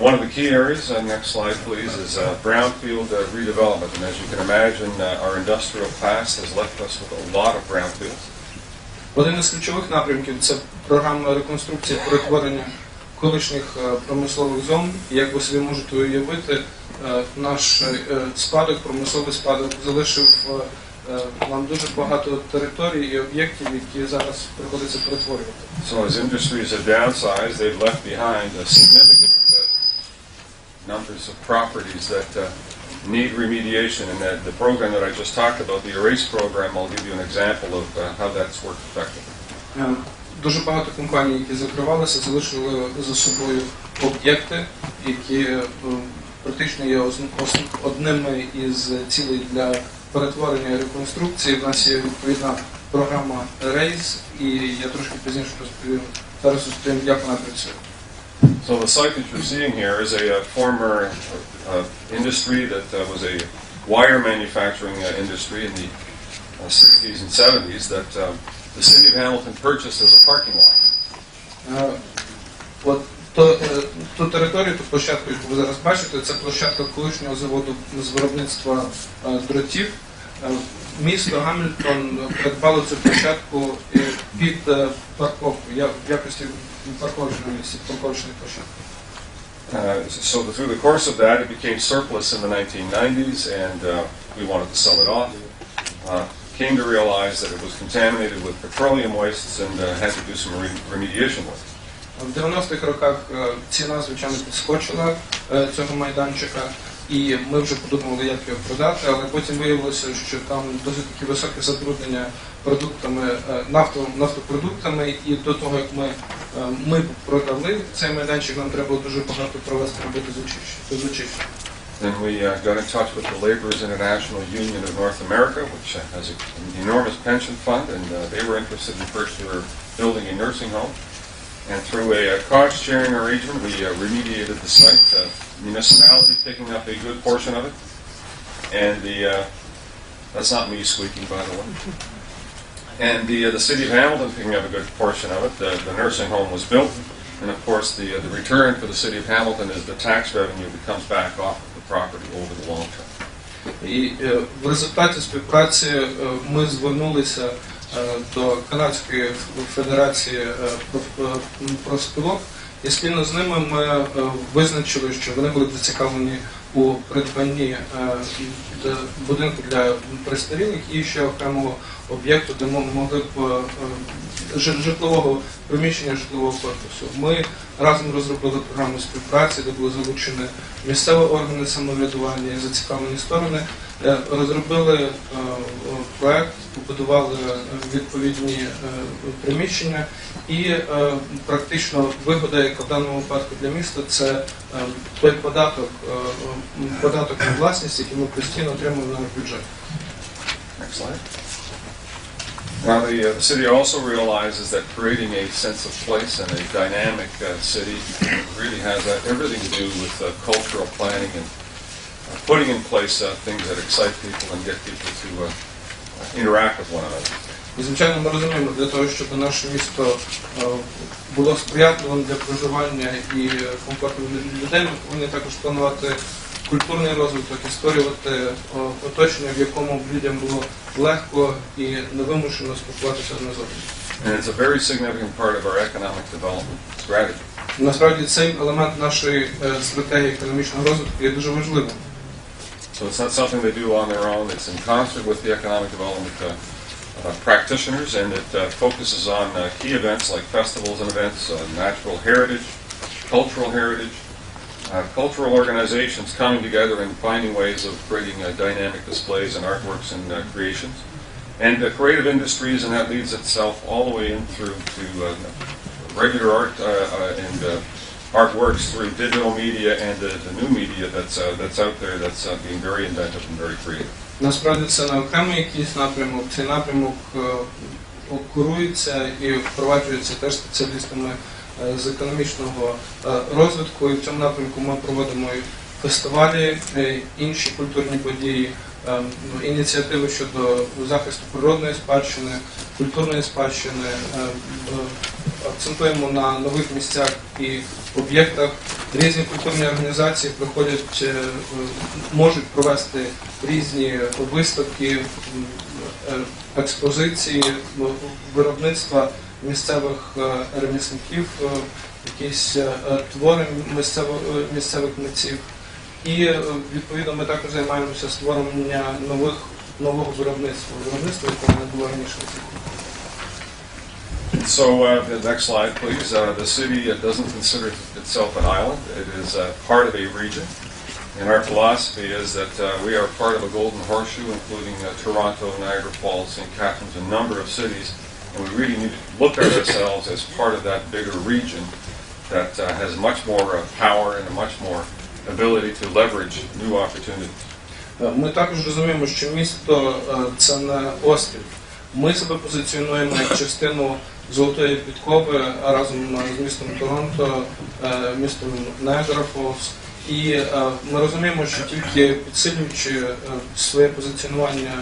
One of the key areas, uh, next slide please, is uh, brownfield uh, redevelopment. And as you can imagine, uh, our industrial class has left us with a lot of brownfields. Один із ключових напрямків це програма реконструкції перетворення колишніх е, промислових зон. Як ви собі можете уявити, е, наш е, спадок, промисловий спадок залишив нам дуже багато територій і об'єктів, які зараз приходиться перетворювати. So as industries have downsized, they've left behind a significant numbers of properties that uh, need remediation. And that the program that I just talked about, the ERASE program, I'll give you an example of uh, how that's worked effectively. Е, Дуже багато компаній, які закривалися, залишили за собою об'єкти, які е, практично є одними із цілей для перетворення реконструкції. У нас є відповідна програма RAISE, і я трошки пізніше розповім зараз розповім, як вона працює. So the site that you're seeing here is a, uh former uh, industry that uh, was a wire manufacturing uh, industry in the uh, 60s and 70s that uh, the city of Hamilton purchased as a parking lot. Е, От то, е, ту територію, ту площадку, яку ви зараз бачите, це площадка колишнього заводу з виробництва е, дротів. Е, Місто Гамільтон придбало цю площадку е, під е, парковку, я в якості парковочної місця, парковочної площадки. Uh, so through the course of that, it became surplus in the 1990s, and uh, we wanted to sell it off. Uh, came to realize that it was contaminated with petroleum wastes and uh, had to do some re- remediation work. В 90-х роках е, ціна, звичайно, підскочила е, цього майданчика, І ми вже подумали, як його продати, але потім виявилося, що там досить такі високе забруднення продуктами, е, нафто, нафтопродуктами, і до того, як ми, е, ми продали цей майданчик, нам треба було дуже багато провести роботи з очищення-. Then we uh, got in touch with the Laborers International Union of North America, which uh, has an enormous pension fund, and uh, they were interested in first we building a nursing home. And through a uh, cost-sharing arrangement, we uh, remediated the site, uh, municipality picking up a good portion of it. And the, uh, that's not me squeaking, by the way. And the, uh, the city of Hamilton picking up a good portion of it. The, the nursing home was built. And of course, the, uh, the return for the city of Hamilton is the tax revenue that comes back off of the property over the long term. І е, в результаті співпраці е, ми звернулися е, до Канадської федерації е, е, профспілок, і спільно з ними ми е, визначили, що вони будуть зацікавлені у придбанні е, будинку для престарілих і ще окремого об'єкту, де ми могли б е, е, жи- житлового приміщення житлового корпусу. Ми разом розробили програму співпраці, де були залучені місцеві органи самоврядування і зацікавлені сторони. Е, Розробили е, проект, побудували е, відповідні приміщення, і практично вигода, яка в даному випадку для міста, це той податок, податок на власність, який ми постійно отримуємо на бюджет. Now, the, uh, city also realizes that creating a sense of place and a dynamic uh, city really has uh, everything to do with uh, cultural planning and putting in place uh, things that excite people and get people to uh, interact with one another. І звичайно, ми розуміємо, для того, щоб наше місто е, було сприятливим для проживання і комфортним для людей, ми повинні також планувати культурний розвиток і створювати е, оточення, в якому б людям було легко і невимушено спілкуватися одне з одним. And it's a very significant part of our economic development strategy. Насправді цей елемент нашої е, стратегії економічного розвитку є дуже важливим. So it's not something they do on their own. It's in concert with the economic development uh, uh, practitioners, and it uh, focuses on uh, key events like festivals and events, natural heritage, cultural heritage, cultural organizations coming together and finding ways of creating dynamic displays and artworks and creations, and creative industries, and that leads itself all the way in through to regular art and artworks through digital media and the, the new media that's uh, that's out there that's uh, being very inventive and very creative. Насправді це не окремий якийсь напрямок. Цей напрямок е, курується і впроваджується теж спеціалістами е, з економічного е, розвитку. І в цьому напрямку ми проводимо фестивалі, інші культурні події, ініціативи щодо захисту природної спадщини, культурної спадщини. Е, е, Акцентуємо на нових місцях і об'єктах. Різні культурні організації приходять, е, е, можуть провести різні виставки, експозиції, виробництва місцевих ремісників, якісь твори е, місцевих митців. І е, відповідно ми також займаємося створення нових нового виробництва, виробництва, якого не було раніше. So, uh, the next slide, please. Uh, The city uh, doesn't consider itself an island. It is uh, part of a region. And our philosophy is that uh, we are part of a golden horseshoe, including uh, Toronto, Niagara Falls, St. Catharines, a number of cities. And we really need to look at ourselves as part of that bigger region that uh, has much more uh, power and a much more ability to leverage new opportunities. Е, Ми також розуміємо, що місто е, це не острів. Ми себе позиціонуємо як частину золотої підкови разом з містом Торонто, е, містом Niagara Falls. І е, ми розуміємо, що тільки підсилюючи е, своє позиціонування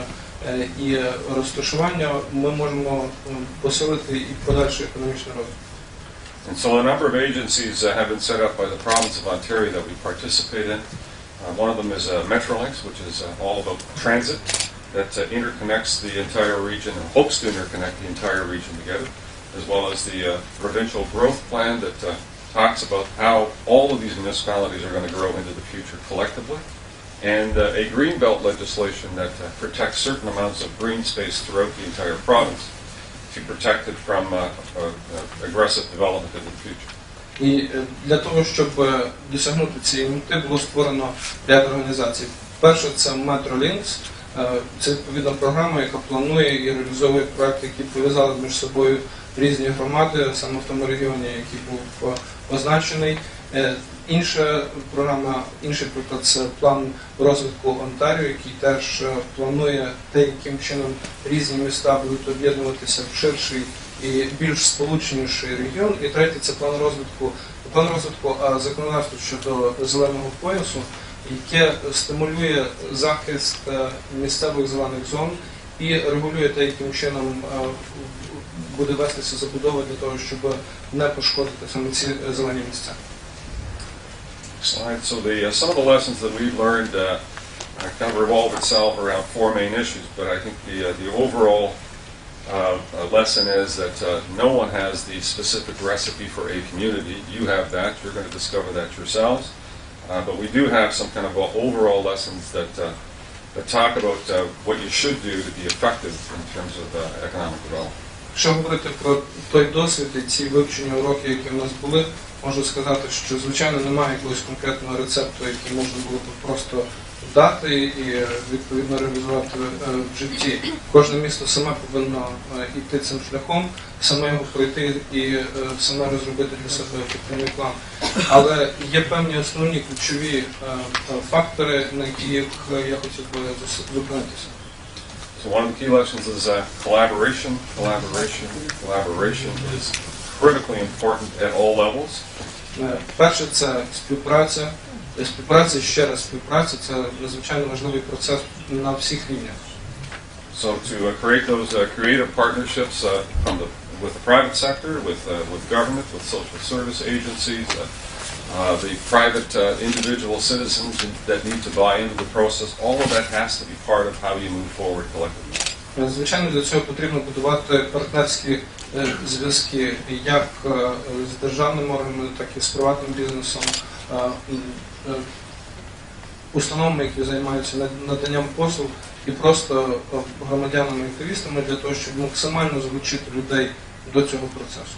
е, і розташування, ми можемо е, посилити і подальший економічний розвиток. And so a number of agencies uh, have been set up by the province of Ontario that we participate in. Uh, One of them is uh, Metrolinx, which is uh, all about transit, that uh, interconnects the entire region and hopes to interconnect the entire region together, as well as the uh, provincial growth plan that talks about how all of these municipalities are going to grow into the future collectively, and a green belt legislation that protects certain amounts of green space throughout the entire province to protect from uh, uh, aggressive development in the future. І е, для того, щоб е, досягнути цієї мети, було створено ряд організацій. Перше це Metrolinx. Е, Це відповідна програма, яка планує і реалізовує проекти, які пов'язали між собою різні громади, саме в тому регіоні, який був означений. Е, Інша програма, інший приклад це план розвитку Онтаріо, який теж е, планує те, яким чином різні міста будуть об'єднуватися в ширший і більш сполученіший регіон. І третє це план розвитку, план розвитку законодавства щодо зеленого поясу, яке стимулює захист е, місцевих зелених зон і регулює те, яким чином е, буде вестися забудова для того, щоб не пошкодити саме ці е, зелені місця. Slide. So the, uh, some of the lessons that we've learned uh, uh, kind of revolve itself around four main issues, but I think the, uh, the overall uh, uh, lesson is that uh, no one has the specific recipe for a community. You have that. You're going to discover that yourselves. Uh, but we do have some kind of uh, overall lessons that, uh, that talk about uh, what you should do to be effective in terms of uh, economic development. Якщо говорити про той досвід і ці вивчені уроки, які в нас були, можу сказати, що звичайно немає якогось конкретного рецепту, який можна було б просто дати і е, відповідно реалізувати е, в житті. Кожне місто саме повинно е, йти цим шляхом, саме його пройти і саме розробити для себе ефективний план. Але є певні основні ключові фактори, на яких я хотів би зупинитися. So one of the key lessons is uh, collaboration, collaboration, collaboration is critically important at all levels. Е, Перше це співпраця. Е, Співпраця ще раз співпраця це надзвичайно важливий процес на всіх рівнях. So to uh, create those uh, creative partnerships uh, from the, with the private sector, with, uh, with government, with social service agencies, uh, uh, the private uh, individual citizens that need to buy into the process, all of that has to be part of how you move forward collectively. Е, Звичайно, для цього потрібно будувати партнерські е, зв'язки як е, з державними органами, так і з приватним бізнесом, е, е, установами, які займаються над- наданням послуг, і просто е, громадянами і для того, щоб максимально залучити людей до цього процесу.